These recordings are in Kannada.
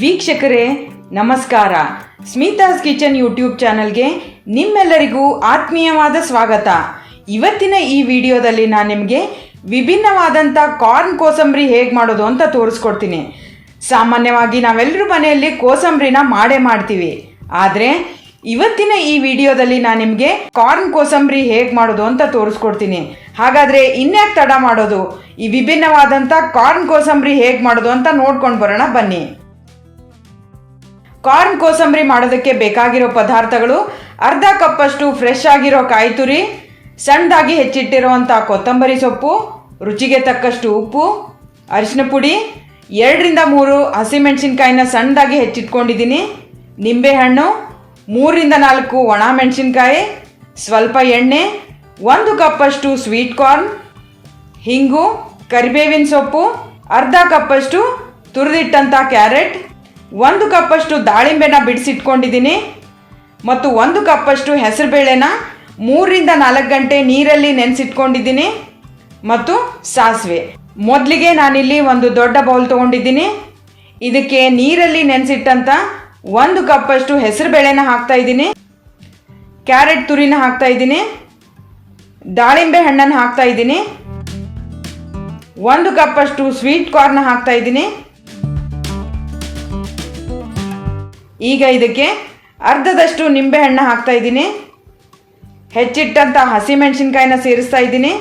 ವೀಕ್ಷಕರೇ, ನಮಸ್ಕಾರ. ಸ್ಮಿತಾಸ್ ಕಿಚನ್ ಯೂಟ್ಯೂಬ್ ಚಾನಲ್ಗೆ ನಿಮ್ಮೆಲ್ಲರಿಗೂ ಆತ್ಮೀಯವಾದ ಸ್ವಾಗತ. ಇವತ್ತಿನ ಈ ವಿಡಿಯೋದಲ್ಲಿ ನಾನು ನಿಮಗೆ ವಿಭಿನ್ನವಾದಂಥ ಕಾರ್ನ್ ಕೋಸಂಬರಿ ಹೇಗೆ ಮಾಡೋದು ಅಂತ ತೋರಿಸ್ಕೊಡ್ತೀನಿ. ಸಾಮಾನ್ಯವಾಗಿ ನಾವೆಲ್ಲರೂ ಮನೆಯಲ್ಲಿ ಕೋಸಂಬರಿನ ಮಾಡೇ ಮಾಡ್ತೀವಿ. ಆದರೆ ಇವತ್ತಿನ ಈ ವಿಡಿಯೋದಲ್ಲಿ ನಾನು ನಿಮಗೆ ಕಾರ್ನ್ ಕೋಸಂಬರಿ ಹೇಗೆ ಮಾಡೋದು ಅಂತ ತೋರಿಸ್ಕೊಡ್ತೀನಿ. ಹಾಗಾದರೆ ಇನ್ಯಾಕೆ ತಡ ಮಾಡೋದು? ಈ ವಿಭಿನ್ನವಾದಂಥ ಕಾರ್ನ್ ಕೋಸಂಬರಿ ಹೇಗೆ ಮಾಡೋದು ಅಂತ ನೋಡ್ಕೊಂಡು ಬರೋಣ, ಬನ್ನಿ. ಕಾರ್ನ್ ಕೋಸಂಬರಿ ಮಾಡೋದಕ್ಕೆ ಬೇಕಾಗಿರೋ ಪದಾರ್ಥಗಳು ಅರ್ಧ ಕಪ್ಪಷ್ಟು ಫ್ರೆಶ್ ಆಗಿರೋ ಕಾಯಿ ತುರಿ ಸಣ್ಣದಾಗಿ ಹೆಚ್ಚಿಟ್ಟಿರುವಂಥ ಕೊತ್ತಂಬರಿ ಸೊಪ್ಪು, ರುಚಿಗೆ ತಕ್ಕಷ್ಟು ಉಪ್ಪು, ಅರಿಶಿನ ಪುಡಿ, ಎರಡರಿಂದ ಮೂರು ಹಸಿಮೆಣಸಿನ್ಕಾಯಿನ ಸಣ್ಣದಾಗಿ ಹೆಚ್ಚಿಟ್ಕೊಂಡಿದ್ದೀನಿ, ನಿಂಬೆಹಣ್ಣು ಮೂರರಿಂದ ನಾಲ್ಕು ಒಣ ಮೆಣಸಿನ್ಕಾಯಿ, ಸ್ವಲ್ಪ ಎಣ್ಣೆ, ಒಂದು ಕಪ್ಪಷ್ಟು ಸ್ವೀಟ್ ಕಾರ್ನ್ ಹಿಂಗು, ಕರಿಬೇವಿನ ಸೊಪ್ಪು, ಅರ್ಧ ಕಪ್ಪಷ್ಟು ತುರಿದಿಟ್ಟಂಥ ಕ್ಯಾರೆಟ್, ಒಂದು ಕಪ್ಪಷ್ಟು ದಾಳಿಂಬೆನ ಬಿಡಿಸಿಟ್ಕೊಂಡಿದ್ದೀನಿ ಮತ್ತು ಒಂದು ಕಪ್ಪಷ್ಟು ಹೆಸರುಬೇಳೆನ ಮೂರರಿಂದ ನಾಲ್ಕು ಗಂಟೆ ನೀರಲ್ಲಿ ನೆನೆಸಿಟ್ಕೊಂಡಿದ್ದೀನಿ ಮತ್ತು ಸಾಸಿವೆ. ಮೊದಲಿಗೆ ನಾನಿಲ್ಲಿ ಒಂದು ದೊಡ್ಡ ಬೌಲ್ ತೊಗೊಂಡಿದ್ದೀನಿ. ಇದಕ್ಕೆ ನೀರಲ್ಲಿ ನೆನೆಸಿಟ್ಟಂಥ ಒಂದು ಕಪ್ಪಷ್ಟು ಹೆಸರುಬೇಳೆನ ಹಾಕ್ತಾ ಇದ್ದೀನಿ. ಕ್ಯಾರೆಟ್ ತುರಿನ ಹಾಕ್ತಾ ಇದ್ದೀನಿ. ದಾಳಿಂಬೆ ಹಣ್ಣನ್ನು ಹಾಕ್ತಾ ಇದ್ದೀನಿ. ಒಂದು ಕಪ್ಪಷ್ಟು ಸ್ವೀಟ್ ಕಾರ್ನ್ ಹಾಕ್ತಾ ಇದ್ದೀನಿ. ಈಗ ಇದಕ್ಕೆ ಅರ್ಧದಷ್ಟು ನಿಂಬೆಹಣ್ಣು ಹಾಕ್ತಾ ಇದ್ದೀನಿ. ಹೆಚ್ಚಿಟ್ಟಂಥ ಹಸಿಮೆಣಸಿನ್ಕಾಯಿನ ಸೇರಿಸ್ತಾ ಇದ್ದೀನಿ.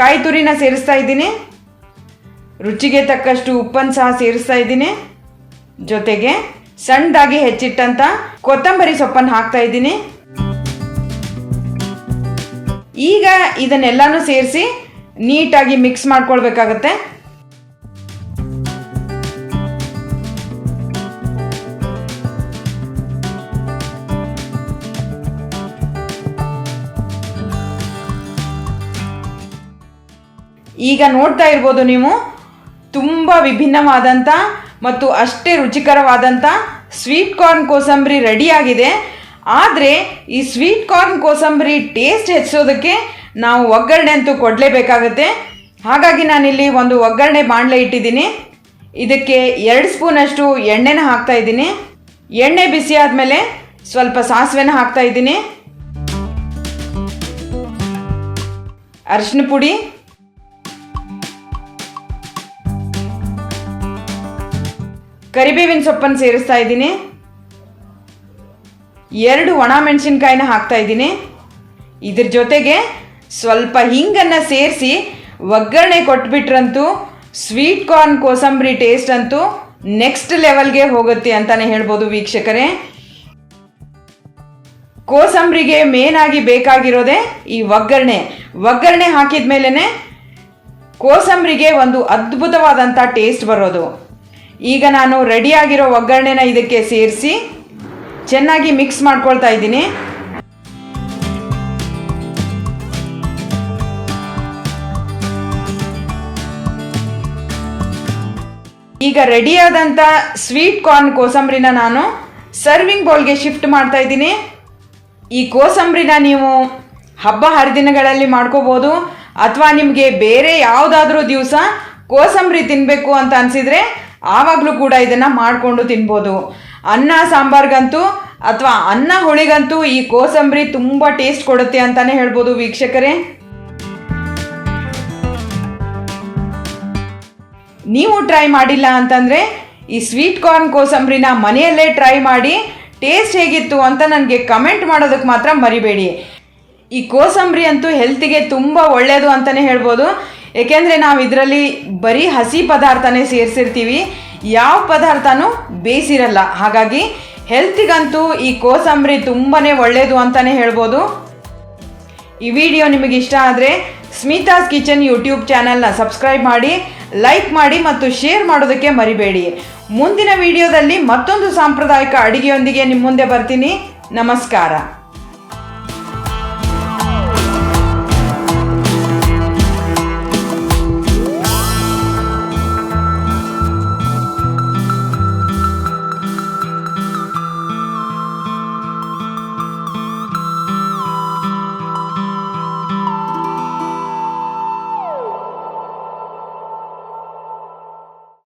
ಕಾಯಿ ತುರಿನ ಸೇರಿಸ್ತಾ ಇದ್ದೀನಿ. ರುಚಿಗೆ ತಕ್ಕಷ್ಟು ಉಪ್ಪನ್ನು ಸಹ ಸೇರಿಸ್ತಾ ಇದ್ದೀನಿ. ಜೊತೆಗೆ ಸಣ್ಣದಾಗಿ ಹೆಚ್ಚಿಟ್ಟಂತ ಕೊತ್ತಂಬರಿ ಸೊಪ್ಪನ್ನು ಹಾಕ್ತಾ ಇದ್ದೀನಿ. ಈಗ ಇದನ್ನೆಲ್ಲಾನು ಸೇರಿಸಿ ನೀಟಾಗಿ ಮಿಕ್ಸ್ ಮಾಡ್ಕೊಳ್ಬೇಕಾಗತ್ತೆ. ಈಗ ನೋಡ್ತಾ ಇರ್ಬೋದು ನೀವು, ತುಂಬ ವಿಭಿನ್ನವಾದಂಥ ಮತ್ತು ಅಷ್ಟೇ ರುಚಿಕರವಾದಂಥ ಸ್ವೀಟ್ ಕಾರ್ನ್ ಕೋಸಂಬರಿ ರೆಡಿಯಾಗಿದೆ. ಆದರೆ ಈ ಸ್ವೀಟ್ ಕಾರ್ನ್ ಕೋಸಂಬರಿ ಟೇಸ್ಟ್ ಹೆಚ್ಚೋದಕ್ಕೆ ನಾವು ಒಗ್ಗರಣೆ ಅಂತೂ ಕೊಡಲೇಬೇಕಾಗುತ್ತೆ. ಹಾಗಾಗಿ ನಾನಿಲ್ಲಿ ಒಂದು ಒಗ್ಗರಣೆ ಬಾಣಲೆ ಇಟ್ಟಿದ್ದೀನಿ. ಇದಕ್ಕೆ ಎರಡು ಸ್ಪೂನಷ್ಟು ಎಣ್ಣೆನ ಹಾಕ್ತಾ ಇದ್ದೀನಿ. ಎಣ್ಣೆ ಬಿಸಿ ಆದಮೇಲೆ ಸ್ವಲ್ಪ ಸಾಸಿವೆನ ಹಾಕ್ತಾ ಇದ್ದೀನಿ. ಅರಿಶಿನ ಪುಡಿ ಕರಿಬೇವಿನ ಸೊಪ್ಪನ್ನು ಸೇರಿಸ್ತಾ ಇದ್ದೀನಿ. ಎರಡು ಒಣ ಮೆಣಸಿನ್ಕಾಯಿನ ಹಾಕ್ತಾ ಇದ್ದೀನಿ. ಇದ್ರ ಜೊತೆಗೆ ಸ್ವಲ್ಪ ಹಿಂಗನ್ನು ಸೇರಿಸಿ ಒಗ್ಗರಣೆ ಕೊಟ್ಬಿಟ್ರಂತೂ ಸ್ವೀಟ್ ಕಾರ್ನ್ ಕೋಸಂಬರಿ ಟೇಸ್ಟ್ ಅಂತೂ ನೆಕ್ಸ್ಟ್ ಲೆವೆಲ್ಗೆ ಹೋಗುತ್ತೆ ಅಂತಲೇ ಹೇಳ್ಬೋದು ವೀಕ್ಷಕರೇ. ಕೋಸಂಬರಿಗೆ ಮೇನ್ ಆಗಿ ಬೇಕಾಗಿರೋದೇ ಈ ಒಗ್ಗರಣೆ. ಒಗ್ಗರಣೆ ಹಾಕಿದ ಮೇಲೇ ಕೋಸಂಬರಿಗೆ ಒಂದು ಅದ್ಭುತವಾದಂಥ ಟೇಸ್ಟ್ ಬರೋದು. ಈಗ ನಾನು ರೆಡಿಯಾಗಿರೋ ಒಗ್ಗರಣೆನ ಇದಕ್ಕೆ ಸೇರಿಸಿ ಚೆನ್ನಾಗಿ ಮಿಕ್ಸ್ ಮಾಡ್ಕೊಳ್ತಾ ಇದ್ದೀನಿ. ಈಗ ರೆಡಿಯಾದಂಥ ಸ್ವೀಟ್ ಕಾರ್ನ್ ಕೋಸಂಬರಿನ ನಾನು ಸರ್ವಿಂಗ್ ಬೌಲ್ಗೆ ಶಿಫ್ಟ್ ಮಾಡ್ತಾ ಇದ್ದೀನಿ. ಈ ಕೋಸಂಬರಿನ ನೀವು ಹಬ್ಬ ಹರಿದಿನಗಳಲ್ಲಿ ಮಾಡ್ಕೋಬೋದು ಅಥವಾ ನಿಮಗೆ ಬೇರೆ ಯಾವುದಾದ್ರೂ ದಿವಸ ಕೋಸಂಬರಿ ತಿನ್ನಬೇಕು ಅಂತ ಅನಿಸಿದರೆ ಆವಾಗಲೂ ಕೂಡ ಇದನ್ನು ಮಾಡಿಕೊಂಡು ತಿನ್ಬೋದು. ಅನ್ನ, ಸಾಂಬಾರ್ಗಂತೂ ಅಥವಾ ಅನ್ನ ಹುಳಿಗಂತೂ ಈ ಕೋಸಂಬರಿ ತುಂಬ ಟೇಸ್ಟ್ ಕೊಡುತ್ತೆ ಅಂತಲೇ ಹೇಳ್ಬೋದು ವೀಕ್ಷಕರೇ. ನೀವು ಟ್ರೈ ಮಾಡಿಲ್ಲ ಅಂತಂದರೆ ಈ ಸ್ವೀಟ್ ಕಾರ್ನ್ ಕೋಸಂಬರಿನ ಮನೆಯಲ್ಲೇ ಟ್ರೈ ಮಾಡಿ ಟೇಸ್ಟ್ ಹೇಗಿತ್ತು ಅಂತ ನನಗೆ ಕಮೆಂಟ್ ಮಾಡೋದಕ್ಕೆ ಮಾತ್ರ ಮರಿಬೇಡಿ. ಈ ಕೋಸಂಬರಿ ಅಂತೂ ಹೆಲ್ತಿಗೆ ತುಂಬ ಒಳ್ಳೆಯದು ಅಂತಲೇ ಹೇಳ್ಬೋದು. ಏಕೆಂದರೆ ನಾವು ಇದರಲ್ಲಿ ಬರೀ ಹಸಿ ಪದಾರ್ಥನೇ ಸೇರಿಸಿರ್ತೀವಿ. ಯಾವ ಪದಾರ್ಥನೂ ಬೇಯಿಸಿರಲ್ಲ ಹಾಗಾಗಿ ಹೆಲ್ತಿಗಂತೂ ಈ ಕೋಸಂಬರಿ ತುಂಬಾ ಒಳ್ಳೆಯದು ಅಂತಲೇ ಹೇಳ್ಬೋದು. ಈ ವಿಡಿಯೋ ನಿಮಗೆ ಇಷ್ಟ ಆದರೆ ಸ್ಮಿತಾಸ್ ಕಿಚನ್ ಯೂಟ್ಯೂಬ್ ಚಾನಲ್ನ ಸಬ್ಸ್ಕ್ರೈಬ್ ಮಾಡಿ, ಲೈಕ್ ಮಾಡಿ ಮತ್ತು ಶೇರ್ ಮಾಡೋದಕ್ಕೆ ಮರಿಬೇಡಿ. ಮುಂದಿನ ವಿಡಿಯೋದಲ್ಲಿ ಮತ್ತೊಂದು ಸಾಂಪ್ರದಾಯಿಕ ಅಡುಗೆಯೊಂದಿಗೆ ನಿಮ್ಮ ಮುಂದೆ ಬರ್ತೀನಿ. ನಮಸ್ಕಾರ.